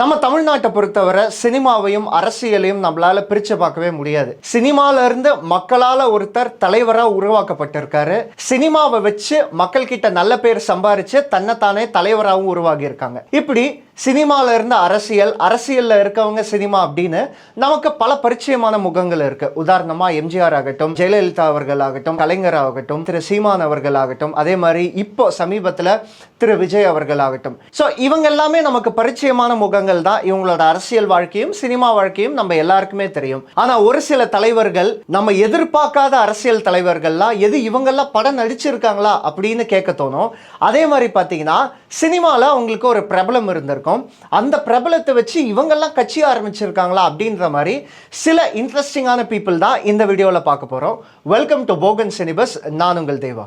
நம்ம தமிழ்நாட்டை பொறுத்தவரை சினிமாவையும் அரசியலையும் நம்மளால பிரிச்சு பார்க்கவே முடியாது. சினிமால இருந்து மக்களால ஒருத்தர் தலைவரா உருவாக்கப்பட்டிருக்காரு. சினிமாவை வச்சு மக்கள் கிட்ட நல்ல பேர் சம்பாரிச்சு தன்னைத்தானே தலைவராகவும் உருவாகி இருக்காங்க இப்படி சினிமாவில் இருந்து அரசியல் அரசியலில் இருக்கவங்க சினிமா அப்படின்னு நமக்கு பல பரிச்சயமான முகங்கள் இருக்கு. உதாரணமாக எம்ஜிஆர் ஆகட்டும் ஜெயலலிதா அவர்கள் ஆகட்டும் கலைஞர் ஆகட்டும் திரு சீமான் அவர்கள் ஆகட்டும் அதே மாதிரி இப்போ சமீபத்தில் திரு விஜய் அவர்கள் ஆகட்டும். ஸோ இவங்க எல்லாமே நமக்கு பரிச்சயமான முகங்கள் தான். இவங்களோட அரசியல் வாழ்க்கையும் சினிமா வாழ்க்கையும் நம்ம எல்லாருக்குமே தெரியும். ஆனால் ஒரு சில தலைவர்கள் நம்ம எதிர்பார்க்காத அரசியல் தலைவர்கள்லாம் எது இவங்கெல்லாம் படம் நடிச்சிருக்காங்களா? அப்படின்னு கேட்க தோணும். அதே மாதிரி பார்த்தீங்கன்னா சினிமாவில் அவங்களுக்கு ஒரு பிரபலம் இருந்திருக்கும். அந்த பிரபலத்தை வச்சு இவங்கெல்லாம் கட்சி ஆரம்பிச்சிருக்காங்களா அப்படின்ற மாதிரி சில இன்ட்ரெஸ்டிங்கான பீப்புள் தான் இந்த வீடியோவில் பார்க்க போகிறோம் வெல்கம் டு போகன் சினிபஸ் நான் உங்கள் தேவா.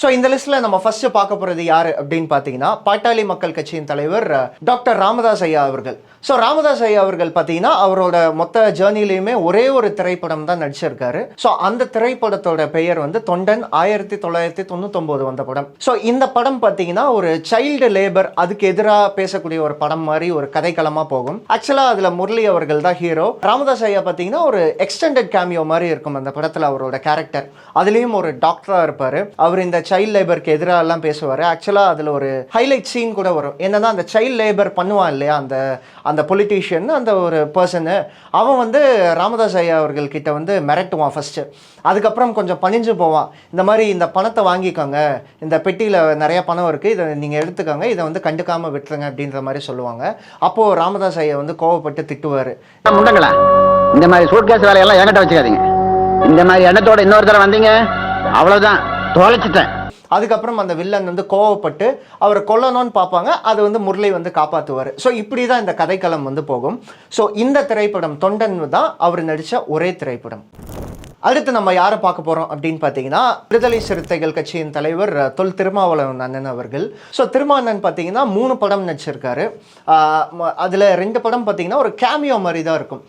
ஸோ இந்த லிஸ்ட்ல நம்ம ஃபர்ஸ்ட் பார்க்க போறது யாரு அப்படின்னு பார்த்தீங்கன்னா பாட்டாளி மக்கள் கட்சியின் தலைவர் டாக்டர் ராமதாஸ் ஐயா அவர்கள். ஸோ ராமதாஸ் ஐயா அவர்கள் பார்த்தீங்கன்னா அவரோட மொத்த ஜேர்னிலையுமே ஒரே ஒரு திரைப்படம் தான் நடிச்சிருக்காரு. ஸோ அந்த திரைப்படத்தோட பெயர் வந்து தொண்டன் ஆயிரத்தி தொள்ளாயிரத்தி தொண்ணூத்தொம்போது வந்த படம். ஸோ இந்த படம் பார்த்தீங்கன்னா ஒரு சைல்டு லேபர் அதுக்கு எதிராக பேசக்கூடிய ஒரு படம் மாதிரி ஒரு கதைக்களமாக போகும். ஆக்சுவலாக அதில் முரளி அவர்கள் தான் ஹீரோ ராமதாஸ் ஐயா பார்த்தீங்கன்னா ஒரு எக்ஸ்டெண்டட் கேமியோ மாதிரி இருக்கும் அந்த படத்தில் அவரோட கேரக்டர் அதுலேயும் ஒரு டாக்டராக இருப்பார். அவர் இந்த சைல்ட் லேபருக்கு எதிராகலாம் பேசுவார். ஆக்சுவலாக அதில் ஒரு ஹைலைட் சீன் கூட வரும். என்னன்னா அந்த சைல்ட் லேபர் பண்ணுவான் இல்லையா? அந்த அந்த பொலிட்டீஷியன் அந்த ஒரு பர்சனு அவன் வந்து ராமதாஸ் ஐயா அவர்கள் கிட்ட வந்து மிரட்டுவான் ஃபஸ்ட்டு அதுக்கப்புறம் கொஞ்சம் பணிஞ்சு போவான். இந்த மாதிரி இந்த பணத்தை வாங்கிக்கோங்க. இந்த பெட்டியில் நிறைய பணம் இருக்குது இதை நீங்கள் எடுத்துக்கோங்க. இதை வந்து கண்டுக்காமல் விட்டுருங்க அப்படின்ற மாதிரி சொல்லுவாங்க. அப்போது ராமதாஸ் ஐயா வந்து கோவப்பட்டு திட்டுவார். முண்டங்களா? இந்த மாதிரி சூட்கேஸ் வேலையெல்லாம் என்கிட்ட வச்சுக்காதீங்க. இந்த மாதிரி எண்ணத்தோட இன்னொரு தடவை வந்தீங்க. அவ்வளவுதான். தொலைச்சிட்டேன். அதுக்கப்புறம் அந்த வில்லன் வந்து கோவப்பட்டு அவரை கொல்லணும்னு பார்ப்பாங்க. அது வந்து முரளி வந்து காப்பாற்றுவார் ஸோ இப்படி தான் இந்த கதைக்களம் வந்து போகும். ஸோ இந்த திரைப்படம் தொண்டன் தான் அவர் நடித்த ஒரே திரைப்படம். அடுத்து நம்ம யாரை பார்க்க போகிறோம் அப்படின்னு பார்த்தீங்கன்னா விடுதலை சிறுத்தைகள் கட்சியின் தலைவர் தொல் திருமாவளவன் அண்ணன் அவர்கள். ஸோ திருமாவளவன் பார்த்தீங்கன்னா மூணு படம் நடிச்சிருக்காரு. அதில் ரெண்டு படம் பார்த்தீங்கன்னா ஒரு கேமியோ மாதிரி தான் இருக்கும்.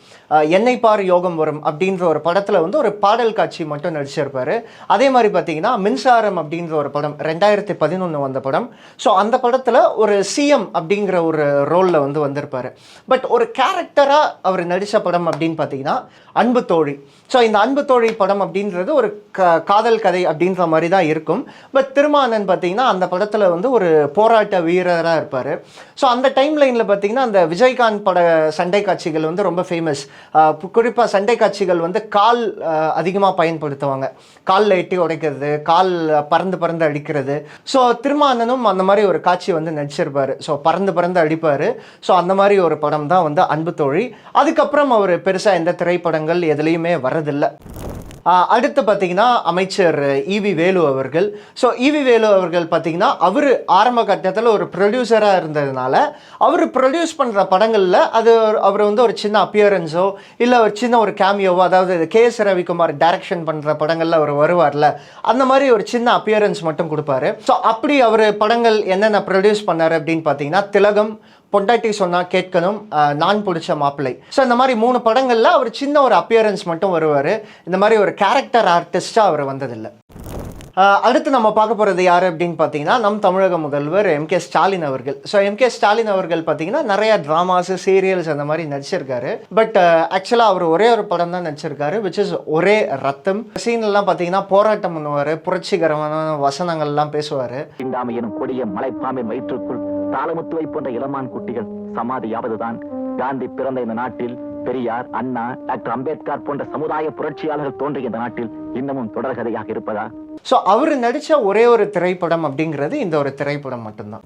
என்னை பார் யோகம் வரும் அப்படின்ற ஒரு படத்தில் வந்து ஒரு பாடல் காட்சி மட்டும் நடிச்சிருப்பார். அதே மாதிரி பார்த்தீங்கன்னா மின்சாரம் அப்படின்ற ஒரு படம் ரெண்டாயிரத்தி பதினொன்று வந்த படம். ஸோ அந்த படத்தில் ஒரு சிஎம் அப்படிங்கிற ஒரு ரோலில் வந்து வந்திருப்பார். பட் ஒரு கேரக்டராக அவர் நடித்த படம் அப்படின்னு பார்த்தீங்கன்னா அன்பு தோழி. ஸோ இந்த அன்பு தோழி படம் அப்படின்றது ஒரு க காதல் கதை அப்படின்ற மாதிரி தான் இருக்கும். பட் திருமானன் பார்த்தீங்கன்னா அந்த படத்தில் வந்து ஒரு போராட்ட வீரராக இருப்பார். ஸோ அந்த டைம் லைனில் பார்த்தீங்கன்னா அந்த விஜயகாந்த் பட சண்டை காட்சிகள் வந்து ரொம்ப ஃபேமஸ் குறிப்பாக சண்டை காட்சிகள் வந்து கால் அதிகமாக பயன்படுத்துவாங்க. காலில் எட்டி உடைக்கிறது கால் பறந்து பறந்து அடிக்கிறது. ஸோ திருமானனும் அந்த மாதிரி ஒரு காட்சி வந்து நடிச்சிருப்பார். ஸோ பறந்து பறந்து அடிப்பார். ஸோ அந்த மாதிரி ஒரு படம் தான் வந்து அன்பு தோழி. அதுக்கப்புறம் அவர் பெருசாக எந்த திரைப்படங்கள் எதுலேயுமே வரதில்லை அடுத்து பார்த்தீங்கன்னா அமைச்சர் இவி வேலு அவர்கள். ஸோ இவி வேலு அவர்கள் பார்த்தீங்கன்னா அவர் ஆரம்ப கட்டத்தில் ஒரு ப்ரொடியூசராக இருந்ததுனால அவர் ப்ரொடியூஸ் பண்ணுற படங்களில் அது அவர் வந்து ஒரு சின்ன அப்பியரன்ஸோ இல்லை ஒரு சின்ன ஒரு கேமியோவோ அதாவது கே எஸ் ரவிக்குமார் டைரக்ஷன் பண்ணுற படங்களில் அவர் வருவார்ல அந்த மாதிரி ஒரு சின்ன அப்பியரன்ஸ் மட்டும் கொடுப்பாரு. ஸோ அப்படி அவர் படங்கள் என்னென்ன ப்ரொடியூஸ் பண்ணார் அப்படின்னு பார்த்தீங்கன்னா திலகம் பொண்டாட்டி சொன்னால் கேட்கணும் நான் பிடிச்ச மாப்பிள்ளை. ஸோ இந்த மாதிரி மூணு படங்களில் அவர் சின்ன ஒரு அப்பியரன்ஸ் மட்டும் வருவார். இந்த மாதிரி ஒரு கேரக்டர் ஆர்டிஸ்டாக அவர் வந்ததில்லை. அடுத்து நம்ம பார்க்க போகிறது யார் அப்படின்னு பார்த்தீங்கன்னா நம் தமிழக முதல்வர் எம் கே ஸ்டாலின் அவர்கள். ஸோ எம் கே ஸ்டாலின் அவர்கள் பார்த்தீங்கன்னா நிறைய ட்ராமாஸ் சீரியல்ஸ் அந்த மாதிரி நடிச்சிருக்காரு. பட் ஆக்சுவலாக அவர் ஒரே ஒரு படம் தான் நடிச்சிருக்காரு விச் இஸ் ஒரே ரத்தம். சீன்லாம் பார்த்தீங்கன்னா போராட்டம் பண்ணுவார் புரட்சிகரமான வசனங்கள்லாம் பேசுவார். கொடிய மலைப்பாமை வயிற்றுக்குள் தாளமுத்துவை போன்ற இளமான் குட்டிகள் சமாதியாவதுதான். காந்தி பிறந்த இந்த நாட்டில் பெரியார் அண்ணா டாக்டர் அம்பேத்கர் போன்ற சமுதாய புரட்சியாளர்கள் தோன்றிய இந்த நாட்டில் இன்னமும் தொடர்கதையாக இருப்பதா? ஸோ அவர் நடித்த ஒரே ஒரு திரைப்படம் அப்படிங்கிறது இந்த ஒரு திரைப்படம் மட்டும்தான்.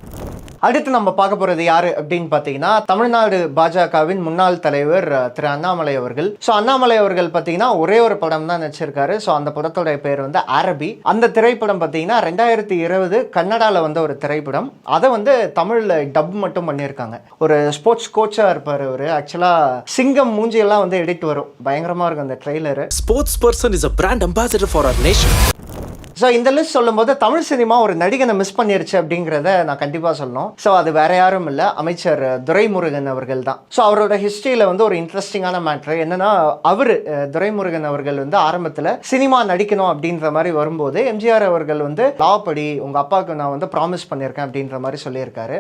அடுத்து நம்ம பார்க்க போகிறது யாரு அப்படின்னு பார்த்தீங்கன்னா தமிழ்நாடு பாஜகவின் முன்னாள் தலைவர் திரு அண்ணாமலை அவர்கள். ஸோ அண்ணாமலை அவர்கள் பார்த்தீங்கன்னா ஒரே ஒரு படம் தான் நடிச்சிருக்காரு. ஸோ அந்த படத்தோட பேர் வந்து அரபி. அந்த திரைப்படம் பார்த்தீங்கன்னா ரெண்டாயிரத்தி இருபது கன்னடாவில் வந்த ஒரு திரைப்படம். அதை வந்து தமிழில் டப் மட்டும் பண்ணியிருக்காங்க. ஒரு ஸ்போர்ட்ஸ் கோச்சாக இருப்பார் அவர். ஆக்சுவலாக சிங்கம் மூஞ்சியெல்லாம் வந்து எடிட் வரும். பயங்கரமாக இருக்கும் அந்த trailer sports person is a brand ambassador for our nation so இந்த லிஸ்ட் சொல்லும்போது தமிழ் சினிமா ஒரு நடிகனை மிஸ் பண்ணிருச்சு அப்படிங்கிறத நான் கண்டிப்பாக சொல்லணும். ஸோ அது வேற யாரும் இல்லை. அமைச்சர் துரைமுருகன் அவர்கள் தான். ஸோ அவரோட ஹிஸ்ட்ரியில் வந்து ஒரு இன்ட்ரெஸ்டிங்கான மேட்ரு என்னன்னா அவர் துரைமுருகன் அவர்கள் வந்து ஆரம்பத்தில் சினிமா நடிக்கணும் அப்படின்ற மாதிரி வரும்போது எம்ஜிஆர் அவர்கள் வந்து லா படி உங்கள் அப்பாவுக்கு நான் வந்து ப்ராமிஸ் பண்ணியிருக்கேன் அப்படின்ற மாதிரி சொல்லியிருக்காரு.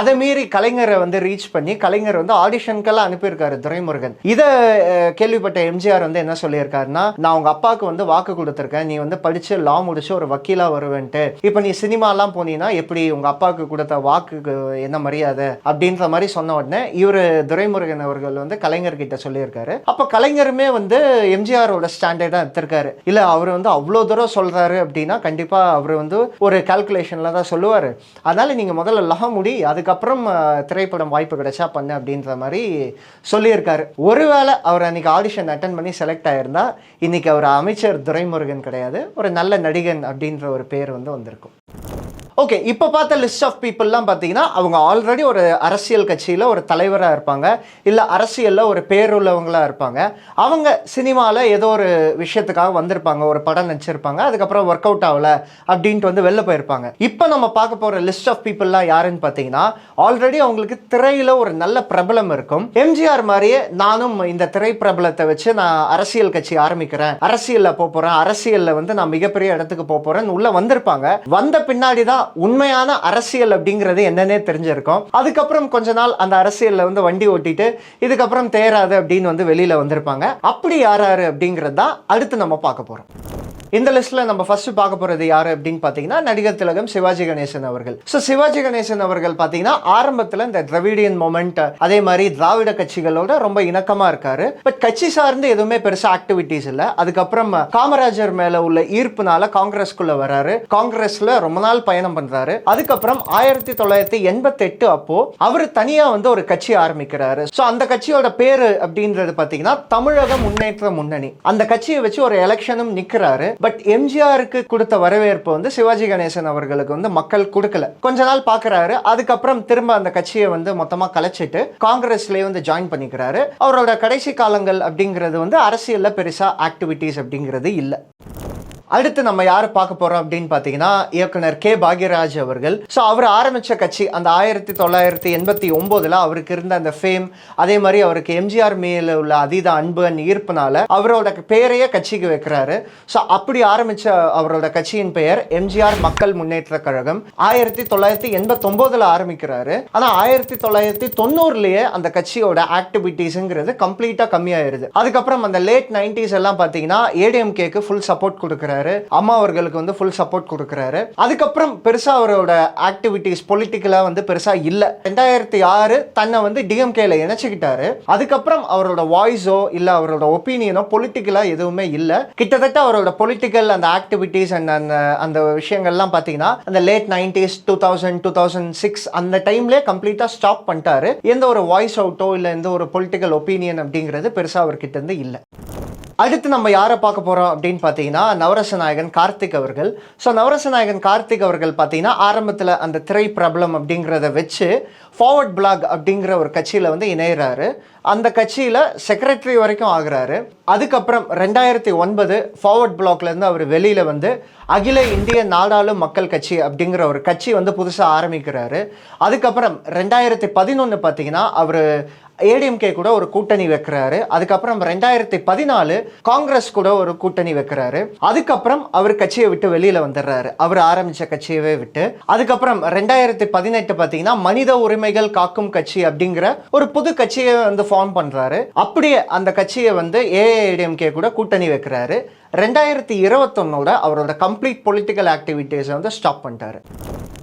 அதை மீறி கலைஞரை வந்து ரீச் பண்ணி கலைஞர் வந்து ஆடிஷனுக்கெல்லாம் அனுப்பியிருக்காரு துரைமுருகன். இதை கேள்விப்பட்ட எம்ஜிஆர் வந்து என்ன சொல்லியிருக்காருன்னா நான் உங்க அப்பாவுக்கு வந்து வாக்கு கொடுத்துருக்கேன். நீ வந்து படித்து லா முடிச்சு ஒரு வக்கீலா வருவேன்ட்டு. இப்போ நீ சினிமாலாம் போனீங்கன்னா எப்படி உங்க அப்பாவுக்கு கொடுத்த வாக்குக்கு என்ன மரியாதை அப்படின்ற மாதிரி சொன்ன உடனே இவர் துரைமுருகன் அவர்கள் வந்து கலைஞர் கிட்ட சொல்லியிருக்காரு. அப்போ கலைஞருமே வந்து எம்ஜிஆரோட ஸ்டாண்டர்டா எடுத்திருக்காரு. இல்ல அவர் வந்து அவ்வளோ தூரம் சொல்றாரு அப்படின்னா கண்டிப்பா அவர் வந்து ஒரு கால்குலேஷன்ல தான் சொல்லுவார். அதனால நீங்க முதல்ல லா முடி அதுக்கப்புறம் திரைப்படம் வாய்ப்பு கிடைச்சா பண்ணு அப்படின்ற மாதிரி சொல்லியிருக்காரு. ஒருவேளை அவர் அன்னைக்கு ஆடிஷன் அட்டன் பண்ணி செலக்ட் ஆயிருந்தா இன்னைக்கு அவர் அமைச்சர் துரைமுருகன் கிடையாது. ஒரு நல்ல நடிகை நடிகன் அப்படின்ற ஒரு பேர் வந்து வந்திருக்கும். ஓகே இப்போ பார்த்த லிஸ்ட் ஆஃப் பீப்புளெலாம் பார்த்தீங்கன்னா அவங்க ஆல்ரெடி ஒரு அரசியல் கட்சியில் ஒரு தலைவராக இருப்பாங்க. இல்லை அரசியலில் ஒரு பேருள்ளவங்களாக இருப்பாங்க. அவங்க சினிமாவில் ஏதோ ஒரு விஷயத்துக்காக வந்திருப்பாங்க ஒரு படம் நடிச்சிருப்பாங்க. அதுக்கப்புறம் ஒர்க் அவுட் ஆகல அப்படின்ட்டு வந்து வெளில போயிருப்பாங்க. இப்போ நம்ம பார்க்க போகிற லிஸ்ட் ஆஃப் பீப்புளெலாம் யாருன்னு பார்த்தீங்கன்னா ஆல்ரெடி அவங்களுக்கு திரையில் ஒரு நல்ல பிரபலம் இருக்கும். எம்ஜிஆர் மாதிரியே நானும் இந்த திரை பிரபலத்தை வச்சு நான் அரசியல் கட்சி ஆரம்பிக்கிறேன். அரசியலில் போக போகிறேன் அரசியலில் வந்து நான் மிகப்பெரிய இடத்துக்கு போக போகிறேன்னு உள்ளே வந்திருப்பாங்க. வந்த பின்னாடி தான் உண்மையான அரசியல் அப்படிங்கிறது என்னன்னே தெரிஞ்சிருக்கும். அதுக்கப்புறம் கொஞ்ச நாள் அந்த அரசியலில் வந்து வண்டி ஓட்டிட்டு இதுக்கப்புறம் தேராது அப்படின்னு வந்து வெளியில் வந்திருப்பாங்க. அப்படி யார் யார் அப்படிங்கிறது தான் அடுத்து நம்ம பார்க்க போகிறோம் இந்த லிஸ்ட்ல நம்ம ஃபர்ஸ்ட் பார்க்க போறது யாரு அப்படின்னு பார்த்தீங்கன்னா நடிகர் திலகம் சிவாஜி கணேசன் அவர்கள். ஸோ சிவாஜி கணேசன் அவர்கள் பார்த்தீங்கன்னா ஆரம்பத்தில் இந்த திராவிடியன் மொமெண்ட் அதே மாதிரி திராவிட கட்சிகளோட ரொம்ப இணக்கமா இருக்காரு. பட் கட்சி சார்ந்து எதுவுமே பெருசா ஆக்டிவிட்டிஸ் இல்லை. அதுக்கப்புறம் காமராஜர் மேல உள்ள ஈர்ப்புனால காங்கிரஸ்குள்ள வராரு. காங்கிரஸ்ல ரொம்ப நாள் பயணம் பண்றாரு. அதுக்கப்புறம் ஆயிரத்தி தொள்ளாயிரத்தி எண்பத்தி எட்டு அப்போ அவர் தனியா வந்து ஒரு கட்சி ஆரம்பிக்கிறாரு. ஸோ அந்த கட்சியோட பேரு அப்படின்றது பார்த்தீங்கன்னா தமிழக முன்னேற்ற முன்னணி. அந்த கட்சியை வச்சு ஒரு எலெக்ஷனும் நிக்கிறாரு. பட் எம்ஜிஆருக்கு கொடுத்த வரவேற்பு வந்து சிவாஜி கணேசன் அவர்களுக்கு வந்து மக்கள் கொடுக்கல. கொஞ்ச நாள் பார்க்குறாரு அதுக்கப்புறம் திரும்ப அந்த கட்சியை வந்து மொத்தமா கலைச்சிட்டு காங்கிரஸ்லயே வந்து ஜாயின் பண்ணிக்கிறாரு. அவரோட கடைசி காலங்கள் அப்படிங்கிறது வந்து அரசியல்ல பெருசா ஆக்டிவிட்டீஸ் அப்படிங்கிறது இல்லை. அடுத்து நம்ம யார் பார்க்க போறோம் அப்படின்னு பார்த்தீங்கன்னா இயக்குனர் கே. பாக்யராஜ் அவர்கள். ஸோ அவர் ஆரம்பிச்ச கட்சி அந்த ஆயிரத்தி தொள்ளாயிரத்தி எண்பத்தி ஒம்போதுல அவருக்கு இருந்த அந்த ஃபேம் அதே மாதிரி அவருக்கு எம்ஜிஆர் மேல உள்ள அதீத அன்பு and ஈர்ப்புனால அவரோட பெயரையே கட்சிக்கு வைக்கிறாரு. ஸோ அப்படி ஆரம்பிச்ச அவரோட கட்சியின் பெயர் எம்ஜிஆர் மக்கள் முன்னேற்ற கழகம். ஆயிரத்தி தொள்ளாயிரத்தி எண்பத்தொம்போதுல ஆரம்பிக்கிறாரு. ஆனா ஆயிரத்தி தொள்ளாயிரத்தி தொண்ணூறுலயே அந்த கட்சியோட ஆக்டிவிட்டீஸுங்கிறது கம்ப்ளீட்டா கம்மியாயிருது. அதுக்கப்புறம் அந்த லேட் நைன்டிஸ் எல்லாம் பார்த்தீங்கன்னா ஏடிஎம்கேக்கு ஃபுல் சப்போர்ட் கொடுக்குறாரு. அம்மா அவர்களுக்கு வந்து ஃபுல் சப்போர்ட் கொடுக்குறாரு. அதுக்கப்புறம் பெருசாக அவரோட ஆக்டிவிட்டீஸ் பொலிட்டிக்கலா வந்து பெருசாக இல்லை. ரெண்டாயிரத்தி ஆறு தன்னை வந்து டிஎம்கேல இணைச்சிக்கிட்டாரு. அதுக்கப்புறம் அவரோட வாய்ஸோ இல்லை அவரோட ஒப்பீனியனோ பொலிட்டிக்கலாக எதுவுமே இல்லை. கிட்டத்தட்ட அவரோட பொலிட்டிக்கல் அந்த ஆக்டிவிட்டீஸ் அண்ட் அந்த அந்த விஷயங்கள்லாம் பார்த்தீங்கன்னா அந்த late nineties two thousand two thousand six அந்த டைம்லேயே கம்ப்ளீட்டாக ஸ்டாப் பண்ணிட்டாரு. எந்த ஒரு வாய்ஸ் அவுட்டோ இல்லை எந்த ஒரு பொலிட்டிக்கல் ஒப்பீனியன் அப்படிங்கிறது பெருசாக அவர்கிட்ட இருந்து இல்லை. அடுத்து நம்ம யாரை பார்க்க போகிறோம் அப்படின்னு பார்த்தீங்கன்னா நவரச நாயகன் கார்த்திக் அவர்கள். ஸோ நவரச நாயகன் கார்த்திக் அவர்கள் பார்த்தீங்கன்னா ஆரம்பத்தில் அந்த திரை பிரபலம் அப்படிங்கிறத வச்சு ஃபார்வர்ட் பிளாக் அப்படிங்கிற ஒரு கட்சியில் வந்து இணையிறாரு. அந்த கட்சியில் செக்ரட்டரி வரைக்கும் ஆகுறாரு. அதுக்கப்புறம் ரெண்டாயிரத்தி ஒன்பது ஃபார்வர்ட் பிளாக்லேருந்து அவர் வெளியில் வந்து அகில இந்திய நாடாளும் மக்கள் கட்சி அப்படிங்கிற ஒரு கட்சி வந்து புதுசாக ஆரம்பிக்கிறாரு. அதுக்கப்புறம் ரெண்டாயிரத்தி பதினொன்று பார்த்தீங்கன்னா அவர் ஏடிஎம்கே கூட ஒரு கூட்டணி வைக்கிறாரு. அதுக்கப்புறம் ரெண்டாயிரத்தி பதினாலு காங்கிரஸ் கூட ஒரு கூட்டணி வைக்கிறாரு. அதுக்கப்புறம் அவர் கட்சியை விட்டு வெளியில வந்துடுறாரு. அவர் ஆரம்பிச்ச கட்சியவே விட்டு. அதுக்கப்புறம் ரெண்டாயிரத்தி பதினெட்டு பார்த்தீங்கன்னா மனித உரிமைகள் காக்கும் கட்சி அப்படிங்கிற ஒரு புது கட்சியை வந்து ஃபார்ம் பண்றாரு. அப்படியே அந்த கட்சியை வந்து ஏஐடிஎம்கே கூட கூட்டணி வைக்கிறாரு. ரெண்டாயிரத்தி இருபத்தொன்னோட அவரோட கம்ப்ளீட் பொலிட்டிக்கல் ஆக்டிவிட்டீஸை வந்து ஸ்டாப் பண்ணிட்டாரு.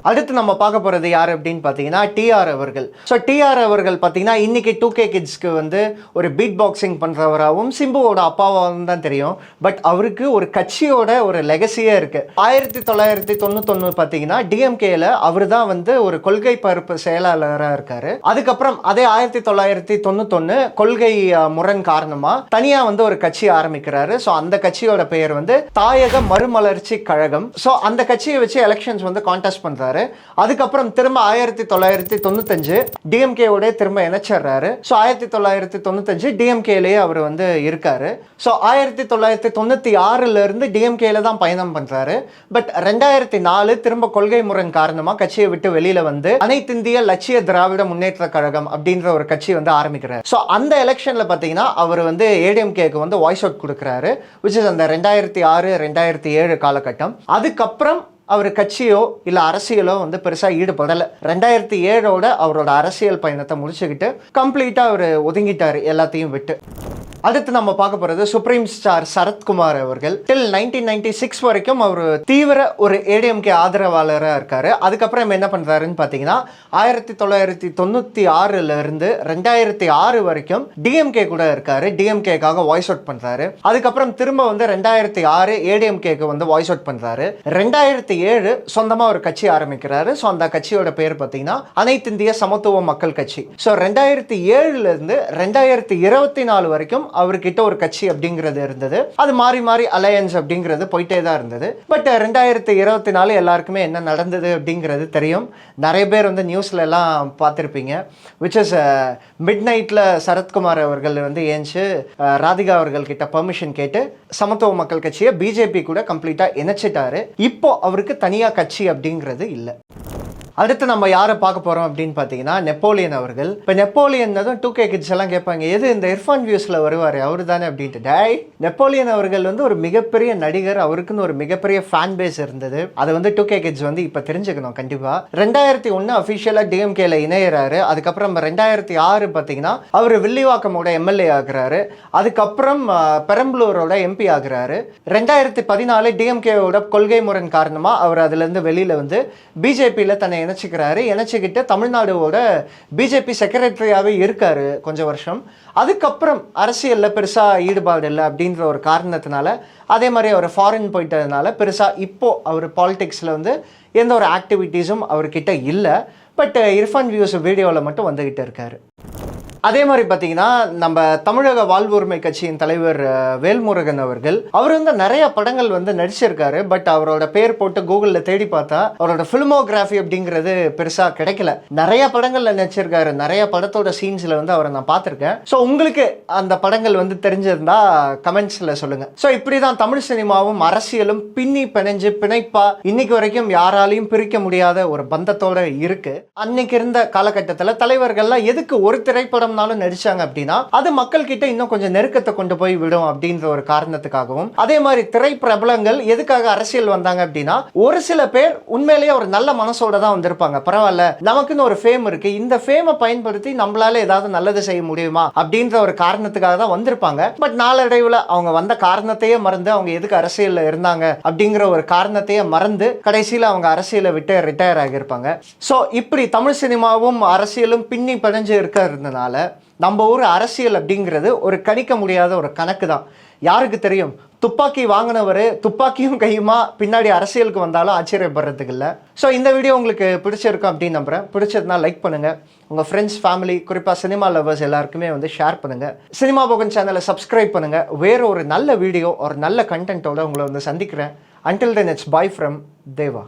அடுத்து நம்ம பார்க்க போகிறது யார் அப்படின்னு பார்த்தீங்கன்னா டிஆர் அவர்கள். ஸோ டிஆர் அவர்கள் பார்த்தீங்கன்னா இன்றைக்கி டூ கே கிட்ஸ்க்கு வந்து ஒரு பீட் பாக்ஸிங் பண்ணுறவராகவும் சிம்புவோட அப்பாவாகவும் தான் தெரியும். பட் அவருக்கு ஒரு கட்சியோட ஒரு லெகசியே இருக்குது ஆயிரத்தி தொள்ளாயிரத்தி தொண்ணூத்தொன்று பார்த்தீங்கன்னா டிஎம்கேயில் அவர் தான் வந்து ஒரு கொள்கை பரப்பு செயலாளராக இருக்கார். அதுக்கப்புறம் அதே ஆயிரத்தி தொள்ளாயிரத்தி தொண்ணூத்தொன்று கொள்கை முரண் காரணமாக தனியாக வந்து ஒரு கட்சி ஆரம்பிக்கிறாரு. ஸோ அந்த கட்சியோட பெயர் வந்து தாயக மறுமலர்ச்சி கழகம். ஸோ அந்த கட்சியை வச்சு எலெக்ஷன்ஸ் வந்து கான்டெஸ்ட் பண்ணுறாரு பண்றாரு அதுக்கப்புறம் திரும்ப ஆயிரத்தி தொள்ளாயிரத்தி தொண்ணூத்தஞ்சு டிஎம்கேவோடய திரும்ப இணைச்சிடுறாரு. ஸோ ஆயிரத்தி தொள்ளாயிரத்தி தொண்ணூத்தஞ்சு டிஎம்கேலேயே அவர் வந்து இருக்காரு. ஸோ ஆயிரத்தி தொள்ளாயிரத்தி தொண்ணூற்றி ஆறுல இருந்து டிஎம்கேல தான் பயணம் பண்றாரு. பட் ரெண்டாயிரத்தி நாலு திரும்ப கொள்கை முரண் காரணமாக கட்சியை விட்டு வெளியில வந்து அனைத்திந்திய லட்சிய திராவிட முன்னேற்ற கழகம் அப்படின்ற ஒரு கட்சி வந்து ஆரம்பிக்கிறார். ஸோ அந்த எலெக்ஷன்ல பார்த்தீங்கன்னா அவர் வந்து ஏடிஎம்கேக்கு வந்து வாய்ஸ் அவுட் கொடுக்குறாரு விச் இஸ் அந்த ரெண்டாயிரத்தி ஆறு ரெண்டாயிரத்தி ஏழு காலகட்டம். அதுக்கப்புறம் அவர் கட்சியோ இல்லை அரசியலோ வந்து பெருசாக ஈடுபடலை. ரெண்டாயிரத்தி ஏழோட அவரோட அரசியல் பயணத்தை முடிச்சுக்கிட்டு கம்ப்ளீட்டாக அவர் ஒதுங்கிட்டார் எல்லாத்தையும் விட்டு. அடுத்து நம்ம பார்க்க போகிறது சுப்ரீம் ஸ்டார் சரத்குமார் அவர்கள். டில் நைன்டீன் நைன்டி சிக்ஸ் வரைக்கும் அவர் தீவிர ஒரு ஏடிஎம்கே ஆதரவாளராக இருக்காரு. அதுக்கப்புறம் என்ன பண்ணுறாருன்னு பார்த்தீங்கன்னா ஆயிரத்தி தொள்ளாயிரத்தி தொண்ணூற்றி ஆறுல இருந்து ரெண்டாயிரத்தி ஆறு வரைக்கும் டிஎம்கே கூட இருக்காரு. டிஎம்கேக்காக வாய்ஸ் அவுட் பண்ணுறாரு அதுக்கப்புறம் திரும்ப வந்து ரெண்டாயிரத்தி ஆறு ஏடிஎம்கேக்கு வந்து வாய்ஸ் அவுட் பண்ணுறாரு ரெண்டாயிரத்தி ஏழு சொந்தமாக ஒரு கட்சி ஆரம்பிக்கிறாரு. ஸோ அந்த கட்சியோட பேர் பார்த்தீங்கன்னா அனைத்து இந்திய சமத்துவ மக்கள் கட்சி. ஸோ ரெண்டாயிரத்தி ஏழுல இருந்து ரெண்டாயிரத்தி இருபத்தி நாலு வரைக்கும் அவர்கிட்ட ஒரு கட்சி அப்படிங்கிறது இருந்தது. அது மாறி மாறி அலையன்ஸ் அப்படிங்கிறது போயிட்டே தான் இருந்தது. பட் ரெண்டாயிரத்தி இருபத்தி நாலு எல்லாருக்குமே என்ன நடந்தது அப்படிங்கிறது தெரியும். நிறைய பேர் வந்து நியூஸில் எல்லாம் பார்த்துருப்பீங்க. விச் இஸ் மிட் நைட்டில் சரத்குமார் அவர்கள் வந்து ஏஞ்சு ராதிகா அவர்கள்கிட்ட பர்மிஷன் கேட்டு சமத்துவ மக்கள் கட்சியை பிஜேபி கூட கம்ப்ளீட்டாக இணைச்சிட்டாரு. இப்போ அவருக்கு தனியாக கட்சி அப்படிங்கிறது இல்லை. அடுத்து நம்ம யாரை பார்க்க போகிறோம் அப்படின்னு பார்த்தீங்கன்னா நெப்போலியன் அவர்கள். இப்போ நெப்போலியன் டூ கே கிட்ஸ் எல்லாம் கேட்பாங்க எது இந்த இர்ஃபான் வியூஸில் வருவார்? அவர் தானே? அப்படின்ட்டு. டேய் நெப்போலியன் அவர்கள் வந்து ஒரு மிகப்பெரிய நடிகர் அவருக்குன்னு ஒரு மிகப்பெரிய ஃபேன் பேஸ் இருந்தது. அதை வந்து டூ கே கிட்ஸ் வந்து இப்போ தெரிஞ்சுக்கணும் கண்டிப்பாக ரெண்டாயிரத்தி ஒன்று அஃபிஷியலாக டிஎம்கேல இணையிறாரு. அதுக்கப்புறம் ரெண்டாயிரத்தி ஆறு பார்த்தீங்கன்னா அவர் வில்லிவாக்கமோட எம்எல்ஏ ஆகுறாரு. அதுக்கப்புறம் பெரம்பலூரோட எம்பி ஆகிறாரு. ரெண்டாயிரத்தி பதினாலு டிஎம்கேவோட கொள்கை முரண் காரணமாக அவர் அதுலேருந்து வெளியில் வந்து பிஜேபியில் தன்னை இணைச்சிக்கிறாரு. இணைச்சிக்கிட்டு தமிழ்நாடுவோட பிஜேபி செக்ரட்டரியாகவே இருக்கார் கொஞ்சம் வருஷம். அதுக்கப்புறம் அரசியலில் பெருசாக ஈடுபாடு இல்லை அப்படின்ற ஒரு காரணத்தினால அதே மாதிரி அவர் ஃபாரின் போயிட்டதுனால பெருசாக இப்போது அவர் பாலிடிக்ஸில் வந்து எந்த ஒரு ஆக்டிவிட்டீஸும் அவர்கிட்ட இல்லை. பட் இர்ஃபான் வியூஸ் வீடியோவில் மட்டும் வந்துக்கிட்டு இருக்காரு. அதே மாதிரி பார்த்தீங்கன்னா நம்ம தமிழக வாழ்வுரிமை கட்சியின் தலைவர் வேல்முருகன் அவர்கள் அவர் வந்து நிறைய படங்கள் வந்து நடிச்சிருக்காரு. பட் அவரோட பேர் போட்டு கூகுளில் தேடி பார்த்தா அவரோட ஃபிலிமோகிராஃபி அப்படிங்கிறது பெருசாக கிடைக்கல. நிறைய படங்களில் நடிச்சிருக்காரு. நிறைய படத்தோட சீன்ஸில் வந்து அவரை நான் பார்த்துருக்கேன். ஸோ உங்களுக்கு அந்த படங்கள் வந்து தெரிஞ்சிருந்தா கமெண்ட்ஸில் சொல்லுங்க. ஸோ இப்படி தான் தமிழ் சினிமாவும் அரசியலும் பின்னி பிணைஞ்சு பிணைப்பா இன்னைக்கு வரைக்கும் யாராலையும் பிரிக்க முடியாத ஒரு பந்தத்தோட இருக்கு. அன்னைக்கு இருந்த காலகட்டத்தில் தலைவர்கள்லாம் எதுக்கு ஒரு திரைப்படம் திரைப்படம்னாலும் நடிச்சாங்க அப்படின்னா அது மக்கள் கிட்ட இன்னும் கொஞ்சம் நெருக்கத்தை கொண்டு போய் விடும் அப்படின்ற ஒரு காரணத்துக்காகவும். அதே மாதிரி திரை பிரபலங்கள் எதுக்காக அரசியல் வந்தாங்க அப்படின்னா ஒரு சில பேர் உண்மையிலேயே ஒரு நல்ல மனசோட தான் வந்திருப்பாங்க. பரவாயில்ல நமக்குன்னு ஒரு ஃபேம் இருக்கு. இந்த ஃபேமை பயன்படுத்தி நம்மளால ஏதாவது நல்லது செய்ய முடியுமா அப்படின்ற ஒரு காரணத்துக்காக தான் வந்திருப்பாங்க. பட் நாளடைவில் அவங்க வந்த காரணத்தையே மறந்து அவங்க எதுக்கு அரசியலில் இருந்தாங்க அப்படிங்கிற ஒரு காரணத்தையே மறந்து கடைசியில் அவங்க அரசியலை விட்டு ரிட்டையர் ஆகியிருப்பாங்க. ஸோ இப்படி தமிழ் சினிமாவும் அரசியலும் பின்னி பிணைஞ்சு இருக்கிறதுனால நம்ம ஊர் அரசியல் அப்படிங்கிறது ஒரு கணிக்க முடியாத ஒரு கணக்கு தான் யாருக்கு தெரியும்? துப்பாக்கி வாங்கினவர் துப்பாக்கியும் கையுமா பின்னாடி அரசியலுக்கு வந்தாலும் ஆச்சரியப்படுறதுக்கு இல்லை ஸோ இந்த வீடியோ உங்களுக்கு பிடிச்சிருக்கும் அப்படின்னு நம்புறேன். பிடிச்சதுனா லைக் பண்ணுங்கள் உங்கள் ஃப்ரெண்ட்ஸ் ஃபேமிலி குறிப்பாக சினிமா லவர்ஸ் எல்லாருக்குமே வந்து ஷேர் பண்ணுங்கள் சினிமா போகன் சேனலை சப்ஸ்கிரைப் பண்ணுங்கள் வேறு ஒரு நல்ல வீடியோ ஒரு நல்ல கண்டென்ட்டோட உங்களை வந்து சந்திக்கிறேன். Until then it's bye from Deva